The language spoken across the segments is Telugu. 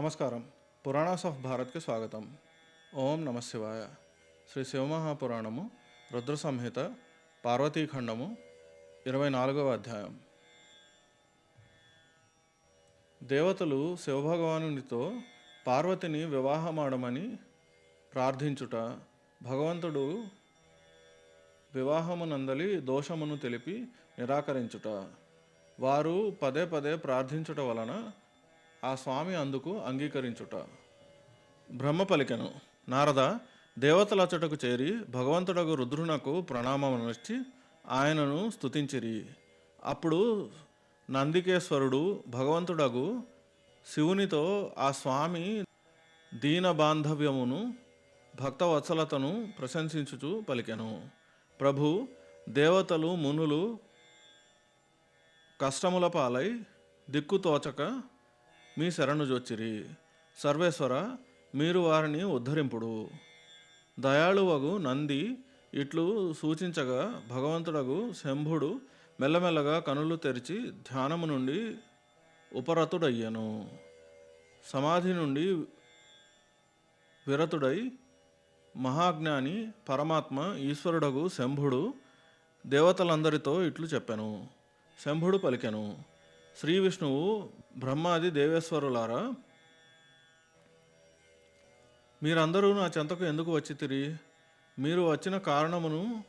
నమస్కారం. పురాణాస్ ఆఫ్ భారత్కి స్వాగతం. ఓం నమ శివాయ. శ్రీ శివమహాపురాణము రుద్ర సంహిత పార్వతీఖండము ఇరవై నాలుగవ అధ్యాయం. దేవతలు శివభగవానునితో పార్వతిని వివాహమాడమని ప్రార్థించుట భగవంతుడు వివాహమునందలి దోషమును తెలిపి నిరాకరించుట వారు పదే పదే ప్రార్థించుట వలన ఆ స్వామి అందుకు అంగీకరించుట. బ్రహ్మ పలికెను నారద దేవతలచటకు చేరి భగవంతుడగు రుద్రునకు ప్రణామమునర్చి ఆయనను స్తుతించిరి. అప్పుడు నందికేశ్వరుడు భగవంతుడగు శివునితో ఆ స్వామి దీన బాంధవ్యమును భక్తవత్సలతను ప్రశంసించుచు పలికెను. ప్రభు దేవతలు మునులు కష్టముల పాలై దిక్కుతోచక మీ శరణు జొచ్చిరి సర్వేశ్వర మీరు వారిని ఉద్ధరింపుడు. దయాళువగు నంది ఇట్లు సూచించగా భగవంతుడగు శంభుడు మెల్లమెల్లగా కనులు తెరిచి ధ్యానము నుండి ఉపరతుడయ్యను. సమాధి నుండి విరతుడై మహాజ్ఞాని పరమాత్మ ఈశ్వరుడగు శంభుడు దేవతలందరితో ఇట్లు చెప్పెను. శంభుడు పలికెను. శ్రీ విష్ణువు బ్రహ్మాది దేవేశ్వరులారా మీరందరూ నా చెంతకు ఎందుకు వచ్చి తిరిగి మీరు వచ్చిన కారణమును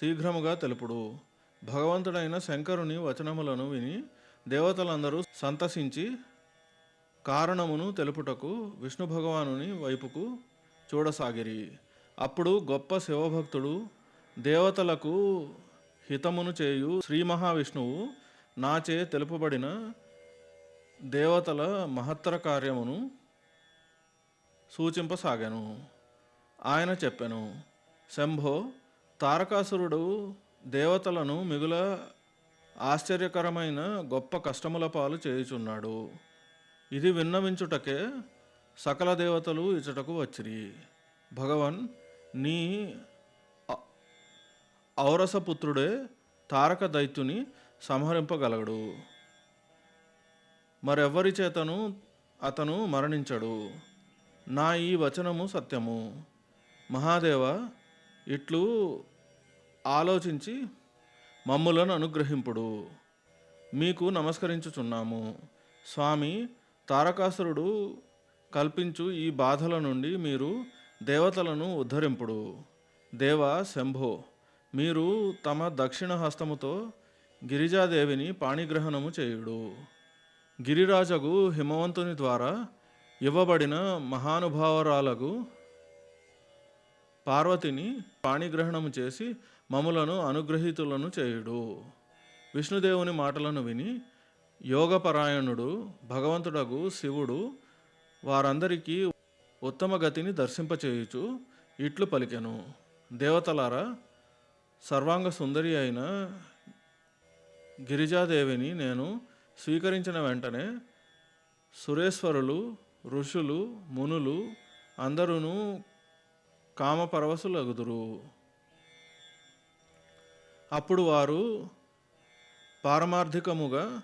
శీఘ్రముగా తెలుపుడు. భగవంతుడైన శంకరుని వచనములను విని దేవతలందరూ సంతసించి కారణమును తెలుపుటకు విష్ణు భగవానుని వైపుకు చూడసాగిరి. అప్పుడు గొప్ప శివభక్తుడు దేవతలకు హితమును చేయు శ్రీ మహావిష్ణువు నాచే తెలుపబడిన దేవతల మహత్తర కార్యమును సూచింపసాగాను. ఆయన చెప్పాను శంభో తారకాసురుడు దేవతలను మిగుల ఆశ్చర్యకరమైన గొప్ప కష్టముల పాలు చేయుచున్నాడు. ఇది విన్నవించుటకే సకల దేవతలు ఇచ్చటకు వచ్చిరి. భగవన్ నీ ఔరసపుత్రుడే తారక దైత్యుని సంహరింపగలడు. మరెవ్వరి చేతను అతను మరణించడు. నా ఈ వచనము సత్యము. మహాదేవ ఇట్లు ఆలోచించి మమ్ములను అనుగ్రహింపుడు. మీకు నమస్కరించుచున్నాము. స్వామి తారకాసురుడు కల్పించు ఈ బాధల నుండి మీరు దేవతలను ఉద్ధరింపుడు. దేవ శంభో మీరు తమ దక్షిణ హస్తముతో గిరిజాదేవిని పాణిగ్రహణము చేయుడు. గిరిరాజగు హిమవంతుని ద్వారా ఇవ్వబడిన మహానుభావరాలకు పార్వతిని పాణిగ్రహణము చేసి మములను అనుగ్రహీతులను చేయుడు. విష్ణుదేవుని మాటలను విని యోగపరాయణుడు భగవంతుడగు శివుడు వారందరికీ ఉత్తమ గతిని దర్శింపచేయుచు ఇట్లు పలికెను. దేవతలారా సర్వాంగ సుందరి అయిన గిరిజాదేవిని నేను స్వీకరించిన వెంటనే సురేశ్వరులు ఋషులు మునులు అందరూ కామపరవశులగుదురు. అప్పుడు వారు పారమార్థికముగా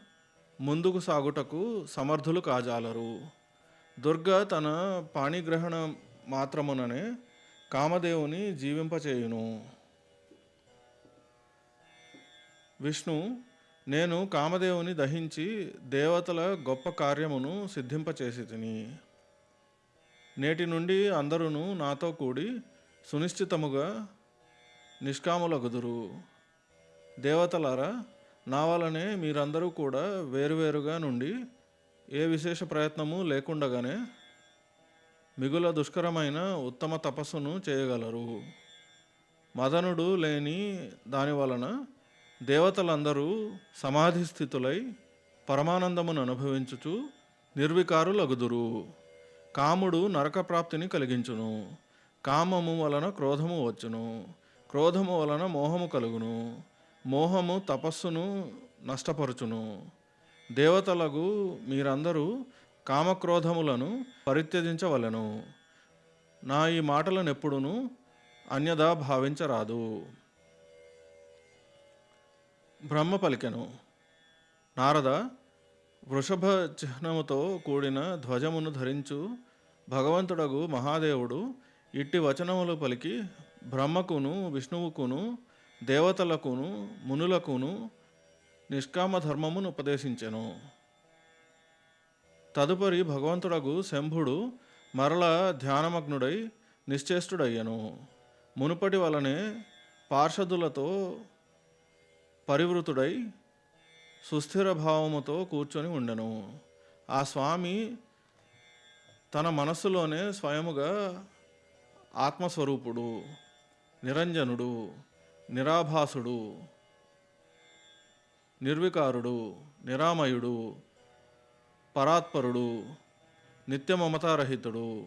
ముందుకు సాగుటకు సమర్థులు కాజాలరు. దుర్గ తన పాణిగ్రహణ మాత్రముననే కామదేవుని జీవింపచేయును. విష్ణు నేను కామదేవుని దహించి దేవతల గొప్ప కార్యమును సిద్ధింపచేసి తిని నేటి నుండి అందరూ నాతో కూడి సునిశ్చితముగా నిష్కాములగుదురు. దేవతలారా నా వలనే మీరందరూ కూడా వేరువేరుగా నుండి ఏ విశేష ప్రయత్నము లేకుండగానే మిగుల దుష్కరమైన ఉత్తమ తపస్సును చేయగలరు. మదనుడు లేని దాని వలన దేవతలందరూ సమాధి స్థితులై పరమానందమును అనుభవించుచు నిర్వికారులగుదురు. కాముడు నరక ప్రాప్తిని కలిగించును. కామము వలన క్రోధము వచ్చును. క్రోధము వలన మోహము కలుగును. మోహము తపస్సును నష్టపరుచును. దేవతలకు మీరందరూ కామక్రోధములను పరిత్యజించవలను. నా ఈ మాటలను ఎప్పుడును అన్యదా భావించరాదు. బ్రహ్మ పలికెను. నారద వృషభ చిహ్నముతో కూడిన ధ్వజమును ధరించు భగవంతుడగు మహాదేవుడు ఇట్టి వచనములు పలికి బ్రహ్మకును విష్ణువుకును దేవతలకును మునులకును నిష్కామ ధర్మమును ఉపదేశించెను. తదుపరి భగవంతుడగు శంభుడు మరల ధ్యానమగ్నుడై నిశ్చేష్టుడయ్యను. మునుపటి వలనే పార్షదులతో పరివృతుడై సుస్థిర భావముతో కూర్చొని ఉండెను. ఆ స్వామి తన మనస్సులోనే స్వయముగా ఆత్మస్వరూపుడు నిరంజనుడు నిరాభాసుడు నిర్వికారుడు నిరామయుడు పరాత్పరుడు నిత్యమమతారహితుడు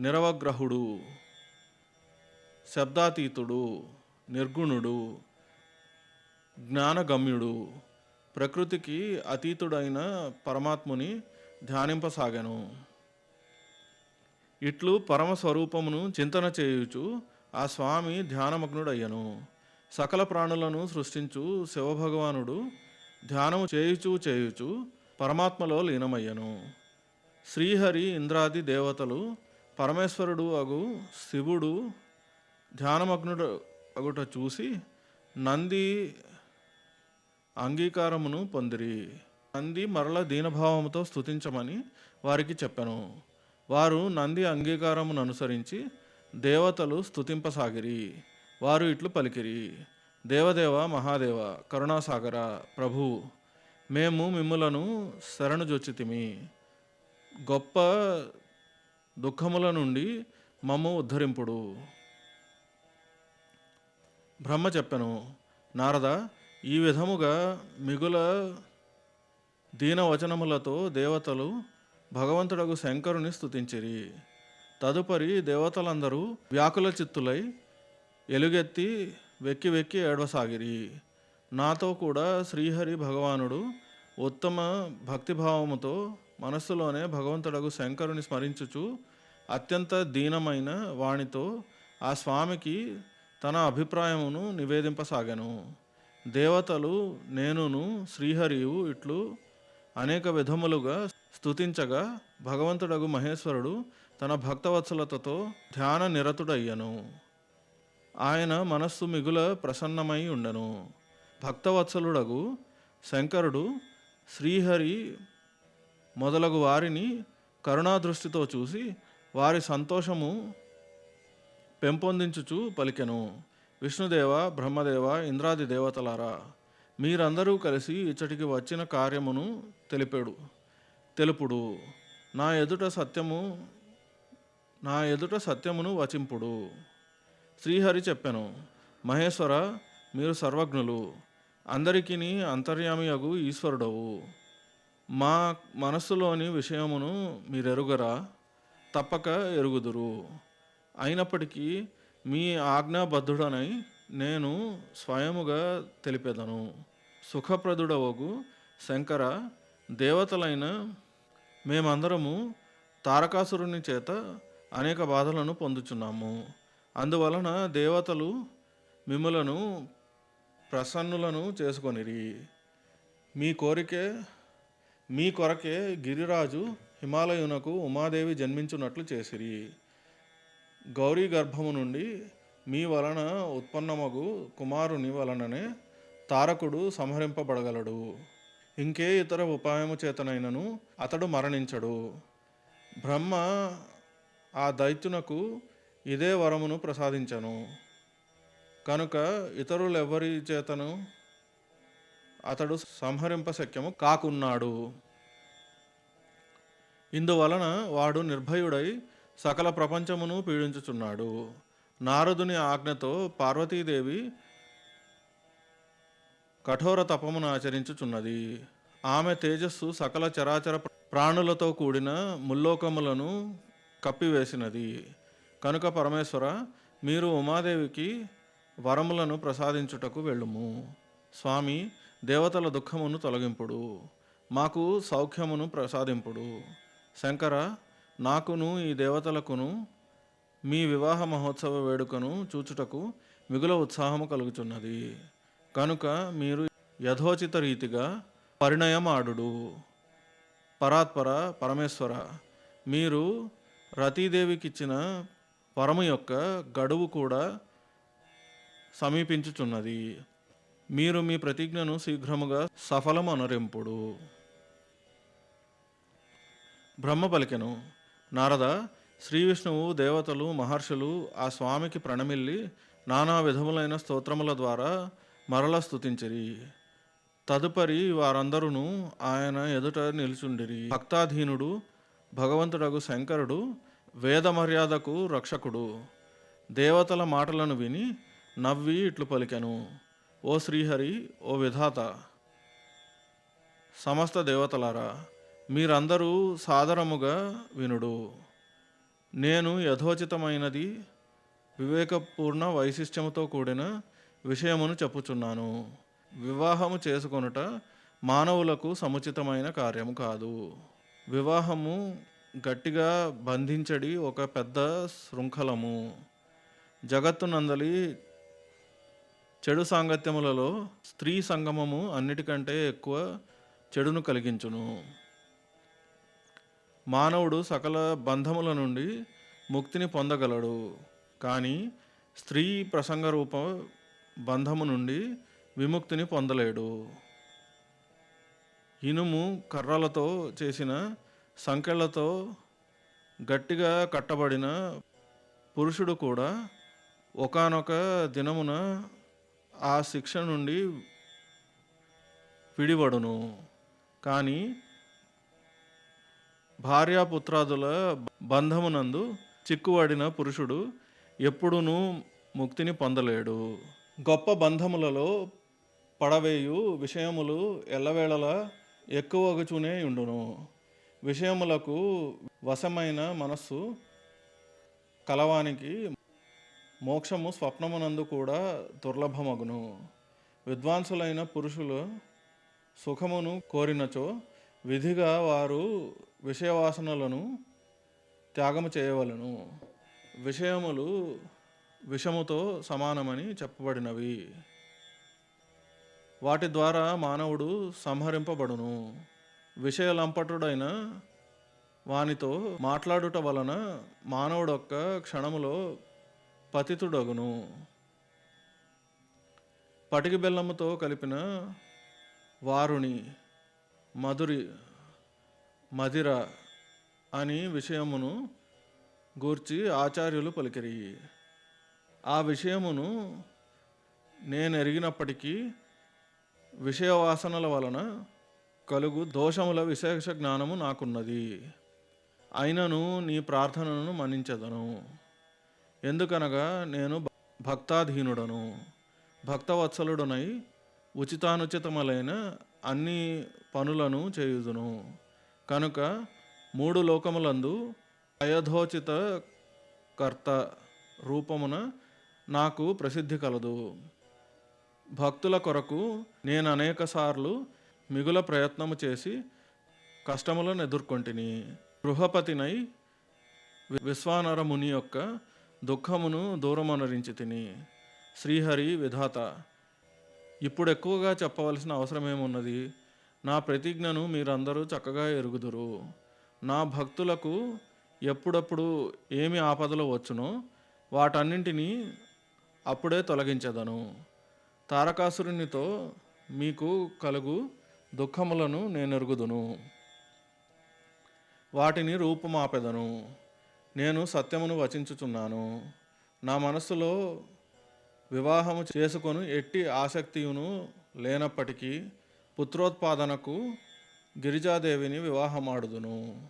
నిరవగ్రహుడు శబ్దాతీతుడు నిర్గుణుడు జ్ఞానగమ్యుడు ప్రకృతికి అతీతుడైన పరమాత్ముని ధ్యానింపసాగాను. ఇట్లు పరమస్వరూపమును చింతన చేయుచు ఆ స్వామి ధ్యానమగ్నుడయ్యను. సకల ప్రాణులను సృష్టించు శివభగవానుడు ధ్యానము చేయుచు చేయుచు పరమాత్మలో లీనమయ్యను. శ్రీహరి ఇంద్రాది దేవతలు పరమేశ్వరుడు అగు శివుడు ధ్యానమగ్నుడు అగుట చూసి నంది అంగీకారమును పొందిరి. నంది మరల దీనభావముతో స్థుతించమని వారికి చెప్పాను. వారు నంది అంగీకారమును అనుసరించి దేవతలు స్థుతింపసాగిరి వారు ఇట్లు పలికిరి. దేవదేవ మహాదేవ కరుణాసాగర ప్రభు మేము మిమ్ములను శరణుజొచ్చితిమి. గొప్ప దుఃఖముల నుండి మమ్ము ఉద్ధరింపుడు. బ్రహ్మ చెప్పెను నారద ఈ విధముగా మిగుల దీనవచనములతో దేవతలు భగవంతుడగు శంకరుని స్థుతించిరి తదుపరి దేవతలందరూ వ్యాకుల చిత్తులై ఎలుగెత్తి వెక్కి వెక్కి ఏడవసాగిరి. నాతో కూడా శ్రీహరి భగవానుడు ఉత్తమ భక్తిభావముతో మనస్సులోనే భగవంతుడగు శంకరుని స్మరించుచు అత్యంత దీనమైన వాణితో ఆ స్వామికి తన అభిప్రాయమును నివేదింపసాగాను. దేవతలు నేనును శ్రీహరియు ఇట్లు అనేక విధములుగా స్తుతించగా భగవంతుడగు మహేశ్వరుడు తన భక్తవత్సలతతో ధ్యాన నిరతుడయ్యను. ఆయన మనస్సు మిగుల ప్రసన్నమై ఉండను. భక్తవత్సలుడగు శంకరుడు శ్రీహరి మొదలగు వారిని కరుణాదృష్టితో చూసి వారి సంతోషము పెంపొందించుచు పలికెను. విష్ణుదేవ బ్రహ్మదేవ ఇంద్రాది దేవతలారా మీరందరూ కలిసి ఇచ్చటికి వచ్చిన కార్యమును తెలిపాడు. తెలుపుడు నా ఎదుట సత్యము నా ఎదుట సత్యమును వచింపుడు. శ్రీహరి చెప్పెను మహేశ్వర మీరు సర్వజ్ఞులు అందరికీ అంతర్యామియగు ఈశ్వరుడవు. మా మనస్సులోని విషయమును మీరెరుగరా తప్పక ఎరుగుదురు. అయినప్పటికీ మీ ఆజ్ఞాబద్ధుడనై నేను స్వయముగా తెలిపెదను. సుఖప్రదుడవగు శంకర దేవతలైన మేమందరము తారకాసురుని చేత అనేక బాధలను పొందుచున్నాము. అందువలన దేవతలు మిమ్మలను ప్రసన్నులను చేసుకొనిరి. మీ కోరికే మీ కొరకే గిరిరాజు హిమాలయునకు ఉమాదేవి జన్మించున్నట్లు చేసిరి. గౌరీ గర్భము నుండి మీ వలన ఉత్పన్నమగు కుమారుని వలననే తారకుడు సంహరింపబడగలడు. ఇంకే ఇతర ఉపాయము చేతనైనను అతడు మరణించడు. బ్రహ్మ ఆ దైత్యునకు ఇదే వరమును ప్రసాదించను. కనుక ఇతరులెవ్వరి చేతను అతడు సంహరింపశక్యము కాకున్నాడు. ఇందువలన వాడు నిర్భయుడై సకల ప్రపంచమును పీడించుచున్నాడు. నారదుని ఆజ్ఞతో పార్వతీదేవి కఠోర తపమును ఆచరించుచున్నది. ఆమె తేజస్సు సకల చరాచర ప్రాణులతో కూడిన ముల్లోకములను కప్పివేసినది. కనుక పరమేశ్వర మీరు ఉమాదేవికి వరములను ప్రసాదించుటకు వెళ్ళుము. స్వామి దేవతల దుఃఖమును తొలగింపుడు. మాకు సౌఖ్యమును ప్రసాదింపుడు. శంకర నాకును ఈ దేవతలకును మీ వివాహ మహోత్సవ వేడుకను చూచుటకు మిగుల ఉత్సాహము కలుగుచున్నది. కనుక మీరు యథోచిత రీతిగా పరిణయమాడు పరాత్పర పరమేశ్వర మీరు రతీదేవికి ఇచ్చిన పరము యొక్క గడువు కూడా సమీపించుచున్నది. మీరు మీ ప్రతిజ్ఞను శీఘ్రముగా సఫలమనరింపుడు. బ్రహ్మ పలికెను. నారద శ్రీ విష్ణువు దేవతలు మహర్షులు ఆ స్వామికి ప్రణమిల్లి నానా విధములైన స్తోత్రముల ద్వారా మరల స్తుతించిరి. తదుపరి వారందరూ ఆయన ఎదుట నిలుచుండిరి. భక్తాధీనుడు భగవంతుడగు శంకరుడు వేద మర్యాదకు రక్షకుడు. దేవతల మాటలను విని నవ్వి ఇట్లు పలికెను. ఓ శ్రీహరి ఓ విధాత. సమస్త దేవతలారా మీరందరూ సాదరముగా వినుడు. నేను యథోచితమైనది వివేకపూర్ణ వైశిష్ట్యముతో కూడిన విషయమును చెప్పుచున్నాను. వివాహము చేసుకొనుట మానవులకు సముచితమైన కార్యము కాదు. వివాహము గట్టిగా బంధించడి ఒక పెద్ద శృంఖలము. జగత్తునందలి చెడు సాంగత్యములలో స్త్రీ సంగమము అన్నిటికంటే ఎక్కువ చెడును కలిగించును. మానవుడు సకల బంధముల నుండి ముక్తిని పొందగలడు. కానీ స్త్రీ ప్రసంగ రూప బంధము నుండి విముక్తిని పొందలేడు. ఇనుము కర్రలతో చేసిన సంకెళ్ళతో గట్టిగా కట్టబడిన పురుషుడు కూడా ఒకానొక దినమున ఆ శిక్ష నుండి విడివడును. కానీ భార్యాపుత్రాదుల బంధమునందు చిక్కుబడిన పురుషుడు ఎప్పుడునూ ముక్తిని పొందలేడు. గొప్ప బంధములలో పడవేయు విషయములు ఎల్లవేళలా ఎక్కువగుచూనే ఉండును విషయములకు వశమైన మనస్సు కలవానికి మోక్షము స్వప్నమునందు కూడా దుర్లభమగును. విద్వాంసులైన పురుషులు సుఖమును కోరినచో విధిగా వారు విషయవాసనలను త్యాగము చేయవలను. విషయములు విషముతో సమానమని చెప్పబడినవి. వాటి ద్వారా మానవుడు సంహరింపబడును. విషయలంపటుడైన వానితో మాట్లాడుట వలన మానవుడొక్క క్షణములో పతితుడగును. పటికి బెల్లముతో కలిపిన వారుని మధురి మదిర అని విషయమును గూర్చి ఆచార్యులు పలికిరి ఆ విషయమును నేను ఎరిగినప్పటికీ విషయవాసనల వలన కలుగు దోషముల విశేష జ్ఞానము నాకున్నది. అయినను నీ ప్రార్థనను మన్నించదను. ఎందుకనగా నేను భ- భక్తాధీనుడను. భక్తవత్సలుడనై ఉచితానుచితములైన అన్ని పనులను చేయుదును. కనుక మూడు లోకములందు అయోధోచిత కర్త రూపమున నాకు ప్రసిద్ధి కలదు. భక్తుల కొరకు నేను అనేక సార్లు మిగుల ప్రయత్నము చేసి కష్టములను ఎదుర్కొంటిని. గృహపతినై వి- విశ్వానర ముని యొక్క దుఃఖమును దూరమనరించి తిని శ్రీహరి విధాత ఇప్పుడు ఎక్కువగా చెప్పవలసిన అవసరమేమున్నది? నా ప్రతిజ్ఞను మీరందరూ చక్కగా ఎరుగుదురు. నా భక్తులకు ఎప్పుడప్పుడు ఏమి ఆపదలు వచ్చునో వాటన్నింటినీ అప్పుడే తొలగించదను. తారకాసురునితో మీకు కలుగు దుఃఖములను నేను ఎరుగుదును వాటిని రూపుమాపెదను. నేను సత్యమును వచించుచున్నాను. నా మనస్సులో వివాహము చేసుకొని ఎట్టి ఆసక్తియును లేనప్పటికీ పుత్రోత్పాదనకు గిరిజాదేవిని వివాహమాడుదును.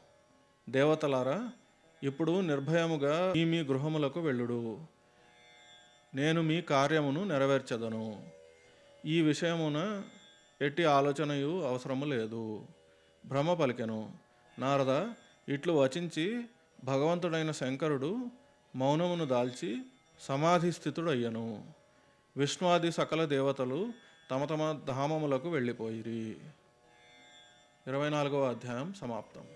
దేవతలారా ఇప్పుడు నిర్భయముగా మీ మీ గృహములకు వెళ్ళుడు. నేను మీ కార్యమును నెరవేర్చదను. ఈ విషయమున ఎట్టి ఆలోచనయు అవసరము లేదు. భ్రమ పలికెను. నారద ఇట్లు వచించి భగవంతుడైన శంకరుడు మౌనమును దాల్చి సమాధి స్థితుడయ్యను విష్ణువాది సకల దేవతలు తమ తమ ధామములకు వెళ్ళిపోయిరి. ఇరవై నాలుగవ అధ్యాయం సమాప్తం.